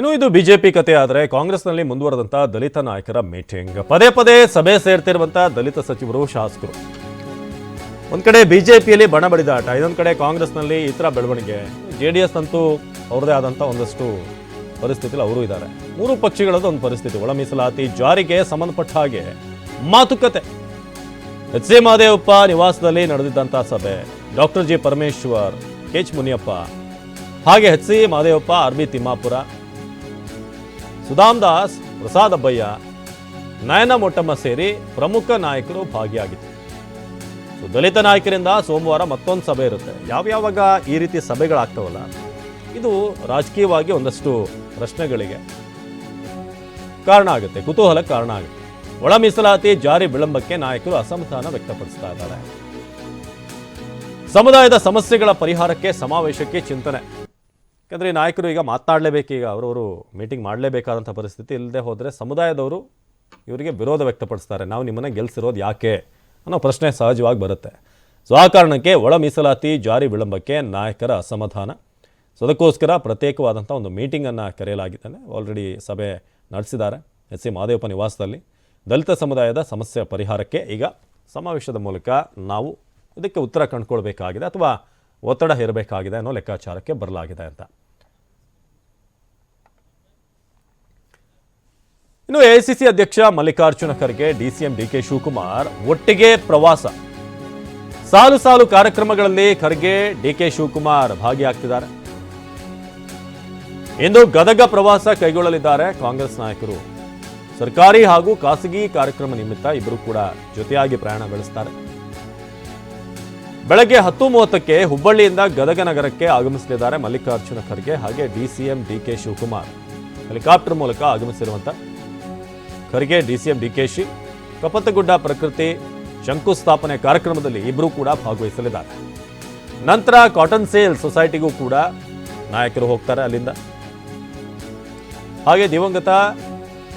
ಇನ್ನು ಇದು ಬಿಜೆಪಿ ಕತೆ ಆದರೆ ಕಾಂಗ್ರೆಸ್ನಲ್ಲಿ ಮುಂದುವರೆದಂಥ ದಲಿತ ನಾಯಕರ ಮೀಟಿಂಗ್. ಪದೇ ಪದೇ ಸಭೆ ಸೇರ್ತಿರುವಂತ ದಲಿತ ಸಚಿವರು ಶಾಸಕರು. ಒಂದ್ ಕಡೆ ಬಿಜೆಪಿಯಲ್ಲಿ ಬಣ ಬಡಿದಾಟ, ಇನ್ನೊಂದ್ ಕಡೆ ಕಾಂಗ್ರೆಸ್ನಲ್ಲಿ ಈ ಥರ ಬೆಳವಣಿಗೆ. ಜೆ ಡಿ ಎಸ್ ಅಂತೂ ಅವ್ರದೇ ಆದಂಥ ಒಂದಷ್ಟು ಪರಿಸ್ಥಿತಿಲಿ ಅವರು ಇದ್ದಾರೆ ಮೂರು ಪಕ್ಷಗಳದ್ದು ಒಂದು ಪರಿಸ್ಥಿತಿ ಒಳ ಮೀಸಲಾತಿ ಜಾರಿಗೆ ಸಂಬಂಧಪಟ್ಟ ಹಾಗೆ ಮಾತುಕತೆ. ಎಚ್ ಸಿ ಮಹದೇವಪ್ಪ ನಿವಾಸದಲ್ಲಿ ನಡೆದಿದ್ದಂಥ ಸಭೆ. Doctor G Parameshwar K H Muniyappa. ಹಾಗೆ H C Mahadevappa R B Timmapur. Sudham Das Prasad Abbayya Nayana Mottamma ಸೇರಿ ಪ್ರಮುಖ ನಾಯಕರು ಭಾಗಿಯಾಗಿದ್ದರು. ಸೊ, ದಲಿತ ನಾಯಕರಿಂದ ಸೋಮವಾರ ಮತ್ತೊಂದು ಸಭೆ ಇರುತ್ತೆ. ಯಾವ್ಯಾವಾಗ ಈ ರೀತಿ ಸಭೆಗಳಾಗ್ತವಲ್ಲ, ಇದು ರಾಜಕೀಯವಾಗಿ ಒಂದಷ್ಟು ಪ್ರಶ್ನೆಗಳಿಗೆ ಕಾರಣ ಆಗುತ್ತೆ, ಕುತೂಹಲಕ್ಕೆ ಕಾರಣ ಆಗುತ್ತೆ. ಒಳ ಮೀಸಲಾತಿ ಜಾರಿ ವಿಳಂಬಕ್ಕೆ ನಾಯಕರು ಅಸಮಾಧಾನ ವ್ಯಕ್ತಪಡಿಸ್ತಾ ಇದ್ದಾರೆ. ಸಮುದಾಯದ ಸಮಸ್ಯೆಗಳ ಪರಿಹಾರಕ್ಕೆ, ಸಮಾವೇಶಕ್ಕೆ ಚಿಂತನೆ. ಯಾಕಂದ್ರೆ ನಾಯಕರು ಈಗ ಮಾತನಾಡಲೇಬೇಕು, ಈಗ ಅವರವರು ಮೀಟಿಂಗ್ ಮಾಡಲೇಬೇಕಾದಂಥ ಪರಿಸ್ಥಿತಿ ಇಲ್ಲದೆ ಹೋದರೆ ಸಮುದಾಯದವರು ಇವರಿಗೆ ವಿರೋಧ ವ್ಯಕ್ತಪಡಿಸ್ತಾರೆ. ನಾವು ನಿಮ್ಮನ್ನು ಗೆಲ್ಸಿರೋದು ಯಾಕೆ ಅನ್ನೋ ಪ್ರಶ್ನೆ ಸಹಜವಾಗಿ ಬರುತ್ತೆ. ಸೊ ಆ ಕಾರಣಕ್ಕೆ ಒಳ ಮೀಸಲಾತಿ ಜಾರಿ ವಿಳಂಬಕ್ಕೆ ನಾಯಕರ ಅಸಮಾಧಾನ. ಸೊ ಅದಕ್ಕೋಸ್ಕರ ಪ್ರತ್ಯೇಕವಾದಂಥ ಒಂದು ಮೀಟಿಂಗನ್ನು ಕರೆಯಲಾಗಿದ್ದಾನೆ. ಆಲ್ರೆಡಿ ಸಭೆ ನಡೆಸಿದ್ದಾರೆ ಎಸ್ ಸಿ ಮಹದೇವಪ್ಪ ನಿವಾಸದಲ್ಲಿ. ದಲಿತ ಸಮುದಾಯದ ಸಮಸ್ಯೆ ಪರಿಹಾರಕ್ಕೆ ಈಗ ಸಮಾವೇಶದ ಮೂಲಕ ನಾವು ಇದಕ್ಕೆ ಉತ್ತರ ಕಂಡುಕೊಳ್ಬೇಕಾಗಿದೆ ಅಥವಾ ಒತ್ತಡ ಹೇರಬೇಕಾಗಿದೆ ಅನ್ನೋ ಲೆಕ್ಕಾಚಾರಕ್ಕೆ ಬರಲಾಗಿದೆ ಅಂತ. ಇನ್ನು ಎಐಸಿಸಿ ಅಧ್ಯಕ್ಷ ಮಲ್ಲಿಕಾರ್ಜುನ ಖರ್ಗೆ, ಡಿಸಿಎಂ ಡಿಕೆ ಶಿವಕುಮಾರ್ ಒಟ್ಟಿಗೆ ಪ್ರವಾಸ. ಸಾಲು ಸಾಲು ಕಾರ್ಯಕ್ರಮಗಳಲ್ಲಿ ಖರ್ಗೆ ಡಿಕೆ ಶಿವಕುಮಾರ್ ಭಾಗಿಯಾಗ್ತಿದ್ದಾರೆ. ಇಂದು ಗದಗ ಪ್ರವಾಸ ಕೈಗೊಳ್ಳಲಿದ್ದಾರೆ ಕಾಂಗ್ರೆಸ್ ನಾಯಕರು. ಸರ್ಕಾರಿ ಹಾಗೂ ಖಾಸಗಿ ಕಾರ್ಯಕ್ರಮ ನಿಮಿತ್ತ ಇಬ್ಬರು ಕೂಡ ಜೊತೆಯಾಗಿ ಪ್ರಯಾಣ ಬೆಳೆಸ್ತಾರೆ. ಬೆಳಗ್ಗೆ ಹತ್ತು ಮೂವತ್ತಕ್ಕೆ ಹುಬ್ಬಳ್ಳಿಯಿಂದ ಗದಗ ನಗರಕ್ಕೆ ಆಗಮಿಸಲಿದ್ದಾರೆ ಮಲ್ಲಿಕಾರ್ಜುನ ಖರ್ಗೆ ಹಾಗೆ ಡಿಸಿಎಂ ಡಿಕೆ ಶಿವಕುಮಾರ್. ಹೆಲಿಕಾಪ್ಟರ್ ಮೂಲಕ ಆಗಮಿಸಿರುವಂತ ಖರ್ಗೆ, ಡಿಸಿಎಂ ಡಿಕೆಶಿ, ಕಪತಗುಡ್ಡ ಪ್ರಕೃತಿ, ಶಂಕುಸ್ಥಾಪನೆ ಕಾರ್ಯಕ್ರಮದಲ್ಲಿ ಇಬ್ಬರೂ ಕೂಡ ಭಾಗವಹಿಸಲಿದ್ದಾರೆ. ನಂತರ ಕಾಟನ್ ಸೇಲ್ ಸೊಸೈಟಿಗೂ ಕೂಡ ನಾಯಕರು ಹೋಗ್ತಾರೆ ಅಲ್ಲಿಂದ. ಹಾಗೆ ದಿವಂಗತ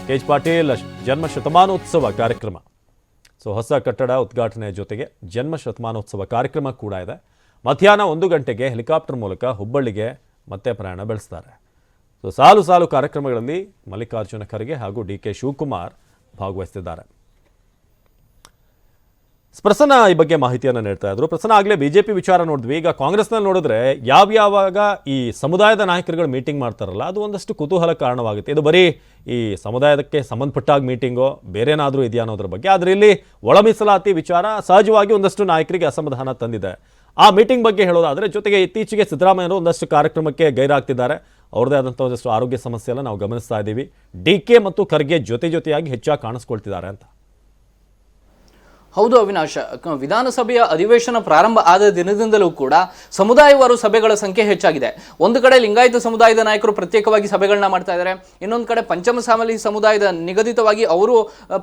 ಕೆ ಎಚ್ ಪಾಟೀಲ್ ಜನ್ಮ ಶತಮಾನೋತ್ಸವ ಕಾರ್ಯಕ್ರಮ. ಸೊ, ಹೊಸ ಕಟ್ಟಡ ಉದ್ಘಾಟನೆಯ ಜೊತೆಗೆ ಜನ್ಮ ಶತಮಾನೋತ್ಸವ ಕಾರ್ಯಕ್ರಮ ಕೂಡ ಇದೆ. ಮಧ್ಯಾಹ್ನ ಒಂದು ಗಂಟೆಗೆ ಹೆಲಿಕಾಪ್ಟರ್ ಮೂಲಕ ಹುಬ್ಬಳ್ಳಿಗೆ ಮತ್ತೆ ಪ್ರಯಾಣ ಬೆಳೆಸ್ತಾರೆ. ಸೊ ಸಾಲು ಸಾಲು ಕಾರ್ಯಕ್ರಮಗಳಲ್ಲಿ ಮಲ್ಲಿಕಾರ್ಜುನ ಖರ್ಗೆ ಹಾಗೂ ಡಿ ಕೆ ಶಿವಕುಮಾರ್ ಭಾಗವಹಿಸುತ್ತಿದ್ದಾರೆ ಪ್ರಸನ್ನ ಈ ಬಗ್ಗೆ ಮಾಹಿತಿಯನ್ನು ನೀಡ್ತಾ ಇದ್ರು. ಪ್ರಸನ್ನ ಆಗಲೇ ಬಿಜೆಪಿ ವಿಚಾರ ನೋಡಿದ್ವಿ. ಈಗ ಕಾಂಗ್ರೆಸ್ನಲ್ಲಿ ನೋಡಿದ್ರೆ ಯಾವ್ಯಾವಾಗ ಈ ಸಮುದಾಯದ ನಾಯಕರುಗಳು ಮೀಟಿಂಗ್ ಮಾಡ್ತಾರಲ್ಲ, ಅದು ಒಂದಷ್ಟು ಕುತೂಹಲ ಕಾರಣವಾಗುತ್ತೆ. ಇದು ಬರೀ ಈ ಸಮುದಾಯಕ್ಕೆ ಸಂಬಂಧಪಟ್ಟಾಗ ಮೀಟಿಂಗೋ, ಬೇರೆನಾದರೂ ಇದೆಯಾ ಅನ್ನೋದ್ರ ಬಗ್ಗೆ. ಆದರೆ ಇಲ್ಲಿ ಒಳ ಮೀಸಲಾತಿ ವಿಚಾರ ಸಹಜವಾಗಿ ಒಂದಷ್ಟು ನಾಯಕರಿಗೆ ಅಸಮಾಧಾನ ತಂದಿದೆ. ಆ ಮೀಟಿಂಗ್ ಬಗ್ಗೆ ಹೇಳೋದಾದರೆ, ಜೊತೆಗೆ ಇತ್ತೀಚೆಗೆ ಸಿದ್ದರಾಮಯ್ಯರು ಒಂದಷ್ಟು ಕಾರ್ಯಕ್ರಮಕ್ಕೆ ಗೈರಾಗ್ತಿದ್ದಾರೆ. ಅವ್ರದೇ ಆದಂಥ ಒಂದಷ್ಟು ಆರೋಗ್ಯ ಸಮಸ್ಯೆ ಎಲ್ಲ ನಾವು ಗಮನಿಸ್ತಾ ಇದ್ದೀವಿ. ಡಿ ಕೆ ಮತ್ತು ಖರ್ಗೆ ಜೊತೆ ಜೊತೆಯಾಗಿ ಹೆಚ್ಚಾಗಿ ಕಾಣಿಸ್ಕೊಳ್ತಿದ್ದಾರೆ ಅಂತ. ಹೌದು ಅವಿನಾಶ. ವಿಧಾನಸಭೆಯ ಅಧಿವೇಶನ ಪ್ರಾರಂಭ ಆದ ದಿನದಿಂದಲೂ ಕೂಡ ಸಮುದಾಯವಾರು ಸಭೆಗಳ ಸಂಖ್ಯೆ ಹೆಚ್ಚಾಗಿದೆ. ಒಂದು ಕಡೆ ಲಿಂಗಾಯತ ಸಮುದಾಯದ ನಾಯಕರು ಪ್ರತ್ಯೇಕವಾಗಿ ಸಭೆಗಳನ್ನ ಮಾಡ್ತಾ ಇದ್ದಾರೆ ಇನ್ನೊಂದು ಕಡೆ ಪಂಚಮಸಾಮಲಿ ಸಮುದಾಯದ ನಿಗದಿತವಾಗಿ ಅವರು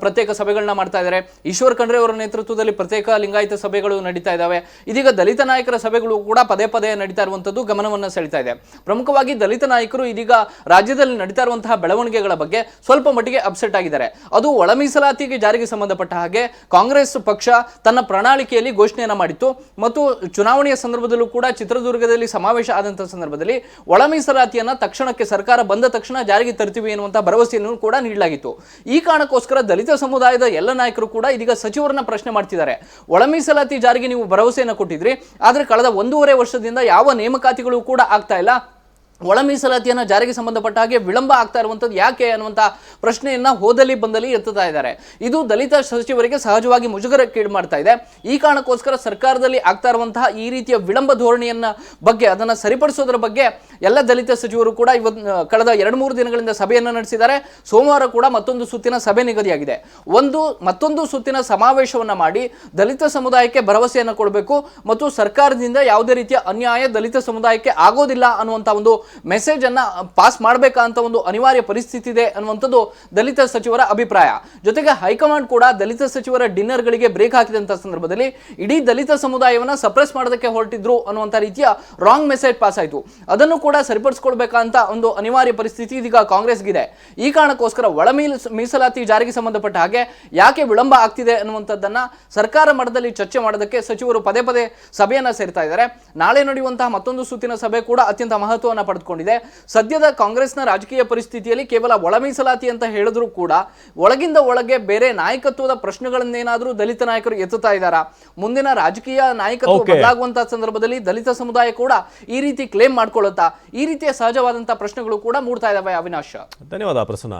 ಪ್ರತ್ಯೇಕ ಸಭೆಗಳನ್ನ ಮಾಡ್ತಾ ಇದ್ದಾರೆ ಈಶ್ವರ್ ಖಂಡ್ರೆ ಅವರ ನೇತೃತ್ವದಲ್ಲಿ ಪ್ರತ್ಯೇಕ ಲಿಂಗಾಯತ ಸಭೆಗಳು ನಡೀತಾ ಇದ್ದಾವೆ ಇದೀಗ ದಲಿತ ನಾಯಕರ ಸಭೆಗಳು ಕೂಡ ಪದೇ ಪದೇ ನಡೀತಾ ಇರುವಂಥದ್ದು ಗಮನವನ್ನು ಸೆಳೀತಾ ಇದೆ. ಪ್ರಮುಖವಾಗಿ ದಲಿತ ನಾಯಕರು ಇದೀಗ ರಾಜ್ಯದಲ್ಲಿ ನಡೀತಾ ಇರುವಂತಹ ಬೆಳವಣಿಗೆಗಳ ಬಗ್ಗೆ ಸ್ವಲ್ಪ ಮಟ್ಟಿಗೆ ಅಪ್ಸೆಟ್ ಆಗಿದ್ದಾರೆ. ಅದು ಒಳ ಮೀಸಲಾತಿಗೆ ಜಾರಿಗೆ ಸಂಬಂಧಪಟ್ಟ ಹಾಗೆ ಕಾಂಗ್ರೆಸ್ ಪಕ್ಷ ತನ್ನ ಪ್ರಣಾಳಿಕೆಯಲ್ಲಿ ಘೋಷಣೆಯನ್ನು ಮಾಡಿತ್ತು. ಮತ್ತು ಚುನಾವಣೆಯ ಸಂದರ್ಭದಲ್ಲೂ ಕೂಡ ಚಿತ್ರದುರ್ಗದಲ್ಲಿ ಸಮಾವೇಶ ಆದಂತಹ ಸಂದರ್ಭದಲ್ಲಿ ಒಳ ಮೀಸಲಾತಿಯನ್ನ ತಕ್ಷಣಕ್ಕೆ ಸರ್ಕಾರ ಬಂದ ತಕ್ಷಣ ಜಾರಿಗೆ ತರ್ತೀವಿ ಎನ್ನುವಂಥ ಭರವಸೆಯನ್ನು ಕೂಡ ನೀಡಲಾಗಿತ್ತು. ಈ ಕಾರಣಕ್ಕೋಸ್ಕರ ದಲಿತ ಸಮುದಾಯದ ಎಲ್ಲ ನಾಯಕರು ಕೂಡ ಇದೀಗ ಸಚಿವರನ್ನ ಪ್ರಶ್ನೆ ಮಾಡ್ತಿದ್ದಾರೆ. ಒಳ ಮೀಸಲಾತಿ ಜಾರಿಗೆ ನೀವು ಭರವಸೆಯನ್ನು ಕೊಟ್ಟಿದ್ರಿ. ಆದರೆ ಕಳೆದ ಒಂದೂವರೆ ವರ್ಷದಿಂದ ಯಾವ ನೇಮಕಾತಿಗಳು ಕೂಡ ಆಗ್ತಾ ಇಲ್ಲ. ಒಳ ಮೀಸಲಾತಿಯನ್ನು ಜಾರಿಗೆ ಸಂಬಂಧಪಟ್ಟ ಹಾಗೆ ವಿಳಂಬ ಆಗ್ತಾ ಇರುವಂಥದ್ದು ಯಾಕೆ ಅನ್ನುವಂಥ ಪ್ರಶ್ನೆಯನ್ನು ಹೋದಲ್ಲಿ ಬಂದಲ್ಲಿ ಎತ್ತುತ್ತಾ ಇದ್ದಾರೆ. ಇದು ದಲಿತ ಸಚಿವರಿಗೆ ಸಹಜವಾಗಿ ಮುಜುಗರಕ್ಕೀಡು ಮಾಡ್ತಾ ಇದೆ. ಈ ಕಾರಣಕ್ಕೋಸ್ಕರ ಸರ್ಕಾರದಲ್ಲಿ ಆಗ್ತಾ ಇರುವಂತಹ ಈ ರೀತಿಯ ವಿಳಂಬ ಧೋರಣೆಯನ್ನು ಬಗ್ಗೆ ಅದನ್ನು ಸರಿಪಡಿಸೋದ್ರ ಬಗ್ಗೆ ಎಲ್ಲ ದಲಿತ ಸಚಿವರು ಕೂಡ ಇವತ್ತು ಕಳೆದ ಎರಡು ಮೂರು ದಿನಗಳಿಂದ ಸಭೆಯನ್ನು ನಡೆಸಿದ್ದಾರೆ. ಸೋಮವಾರ ಕೂಡ ಮತ್ತೊಂದು ಸುತ್ತಿನ ಸಭೆ ನಿಗದಿಯಾಗಿದೆ. ಒಂದು, ಮತ್ತೊಂದು ಸುತ್ತಿನ ಸಮಾವೇಶವನ್ನು ಮಾಡಿ ದಲಿತ ಸಮುದಾಯಕ್ಕೆ ಭರವಸೆಯನ್ನು ಕೊಡಬೇಕು ಮತ್ತು ಸರ್ಕಾರದಿಂದ ಯಾವುದೇ ರೀತಿಯ ಅನ್ಯಾಯ ದಲಿತ ಸಮುದಾಯಕ್ಕೆ ಆಗೋದಿಲ್ಲ ಅನ್ನುವಂಥ ಒಂದು ಮೆಸೇಜ್ ಅನ್ನ ಪಾಸ್ ಮಾಡಬೇಕಾ ಅಂತ ಒಂದು ಅನಿವಾರ್ಯ ಪರಿಸ್ಥಿತಿ ಇದೆ ಅನ್ನುವಂಥದ್ದು ದಲಿತ ಸಚಿವರ ಅಭಿಪ್ರಾಯ. ಜೊತೆಗೆ ಹೈಕಮಾಂಡ್ ಕೂಡ ದಲಿತ ಸಚಿವರ ಡಿನ್ನರ್ಗಳಿಗೆ ಬ್ರೇಕ್ ಹಾಕಿದಂಥ ಸಂದರ್ಭದಲ್ಲಿ ಇಡೀ ದಲಿತ ಸಮುದಾಯವನ್ನ ಸಪ್ರೆಸ್ ಮಾಡೋದಕ್ಕೆ ಹೊರಟಿದ್ರು ಅನ್ನುವಂಥ ರೀತಿಯ ರಾಂಗ್ ಮೆಸೇಜ್ ಪಾಸ್ ಆಯಿತು. ಅದನ್ನು ಕೂಡ ಸರಿಪಡಿಸ್ಕೊಳ್ಬೇಕಂತ ಒಂದು ಅನಿವಾರ್ಯ ಪರಿಸ್ಥಿತಿ ಇದೀಗ ಕಾಂಗ್ರೆಸ್ಗಿದೆ. ಈ ಕಾರಣಕ್ಕೋಸ್ಕರ ಒಳ ಮೀಸಲಾತಿ ಜಾರಿಗೆ ಸಂಬಂಧಪಟ್ಟ ಹಾಗೆ ಯಾಕೆ ವಿಳಂಬ ಆಗ್ತಿದೆ ಅನ್ನುವಂಥದ್ದನ್ನ ಸರ್ಕಾರ ಮಟ್ಟದಲ್ಲಿ ಚರ್ಚೆ ಮಾಡೋದಕ್ಕೆ ಸಚಿವರು ಪದೇ ಪದೇ ಸಭೆಯನ್ನ ಸೇರ್ತಾ ಇದ್ದಾರೆ. ನಾಳೆ ನಡೆಯುವಂತಹ ಮತ್ತೊಂದು ಸುತ್ತಿನ ಸಭೆ ಕೂಡ ಅತ್ಯಂತ ಮಹತ್ವವನ್ನು ಪಡೆದು ಪಡೆದುಕೊಂಡಿದೆ ಸದ್ಯದ ಕಾಂಗ್ರೆಸ್ನ ರಾಜಕೀಯ ಪರಿಸ್ಥಿತಿಯಲ್ಲಿ ಕೇವಲ ಒಳ ಮೀಸಲಾತಿ ಅಂತ ಹೇಳಿದ್ರು ಕೂಡ ಒಳಗಿಂದ ಒಳಗೆ ಬೇರೆ ನಾಯಕತ್ವದ ಪ್ರಶ್ನೆಗಳನ್ನೇನಾದರೂ ದಲಿತ ನಾಯಕರು ಎತ್ತುತ್ತಾ ಇದ್ದಾರಾ? ಮುಂದಿನ ರಾಜಕೀಯ ನಾಯಕತ್ವ. ಬದಲಾಗುವಂತಹ ಸಂದರ್ಭದಲ್ಲಿ ದಲಿತ ಸಮುದಾಯ ಕೂಡ ಈ ರೀತಿ ಕ್ಲೇಮ್ ಮಾಡ್ಕೊಳ್ಳುತ್ತಾ? ಈ ರೀತಿಯ ಸಹಜವಾದಂತಹ ಪ್ರಶ್ನೆಗಳು ಕೂಡ ಮೂಡ್ತಾ ಇದಾವೆ ಅವಿನಾಶ್. ಧನ್ಯವಾದ ಪ್ರಸನ್ನ.